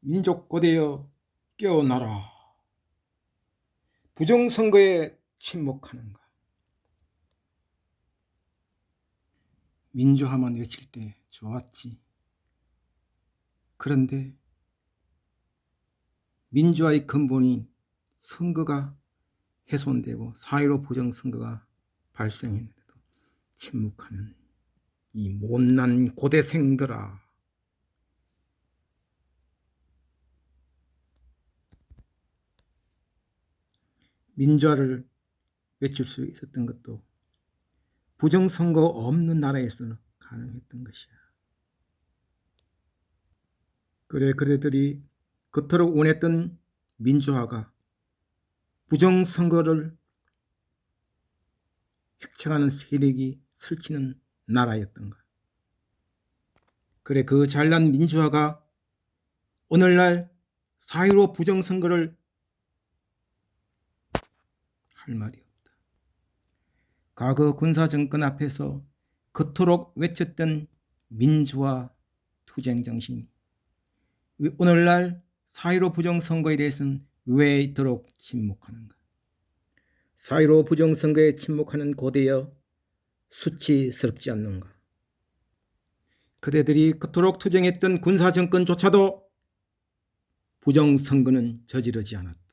민족 고대여 깨어나라. 부정선거에 침묵하는가. 민주화만 외칠 때 좋았지. 그런데 민주화의 근본인 선거가 훼손되고 사회로 부정선거가 발생했는데도 침묵하는 이 못난 고대생들아. 민주화를 외칠 수 있었던 것도 부정선거 없는 나라에서는 가능했던 것이야. 그래 그대들이 그토록 원했던 민주화가 부정선거를 획책하는 세력이 설치는 나라였던가. 그래 그 잘난 민주화가 오늘날 사유로 부정선거를 할 말이 없다. 과거 군사정권 앞에서 그토록 외쳤던 민주화 투쟁 정신이 오늘날 사유로 부정선거에 대해서는 왜 이토록 침묵하는가? 사유로 부정선거에 침묵하는 고대여 수치스럽지 않는가? 그대들이 그토록 투쟁했던 군사정권조차도 부정선거는 저지르지 않았다.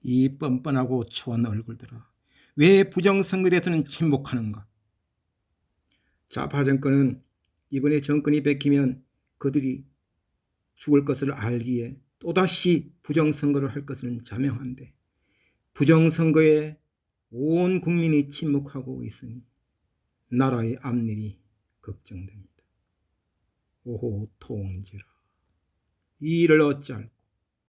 이 뻔뻔하고 추한 얼굴들아 왜 부정선거에 대해서는 침묵하는가? 좌파 정권은 이번에 정권이 베끼면 그들이 죽을 것을 알기에 또다시 부정선거를 할 것은 자명한데 부정선거에 온 국민이 침묵하고 있으니 나라의 앞일이 걱정됩니다. 오호 통지라 이 일을 어찌할까?